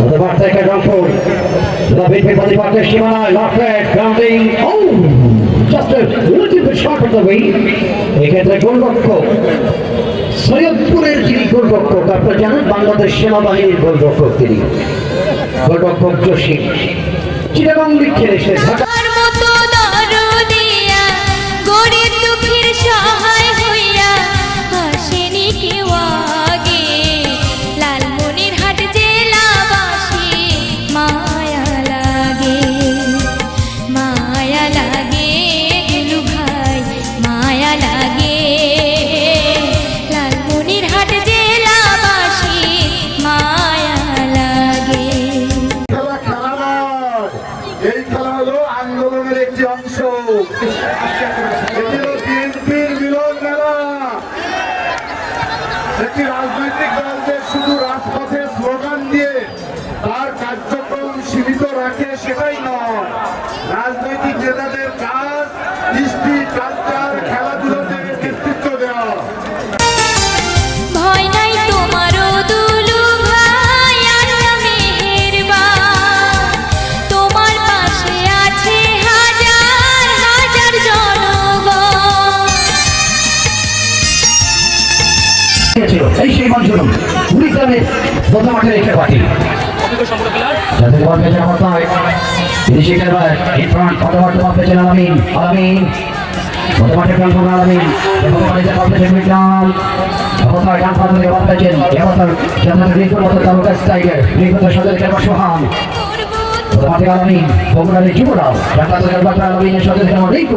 Pode take the big forward. on the back left red, grounding. Oh! Just a little bit short of the way. এক্ষেত্রে গোলরক্ষক সৈয়দপুরের যিনি গোলরক্ষক আপনারা জানেন বাংলাদেশ সেনাবাহিনীর গোলরক্ষক তিনি গোলরক্ষক জসিম চিটাগাং লিগ খেলেছে ঢাকা একটি রাজনৈতিক দল শুধু রাজপথে স্লোগান দিয়ে তার কার্যক্রম সীমিত রাখে সেটাই নয়। রাজনৈতিক নেতাদের কাজ কুড়িগ্রামের প্রথম আলামিন বগুড়ার সাথে খেলোয়াড় রিঙ্কু।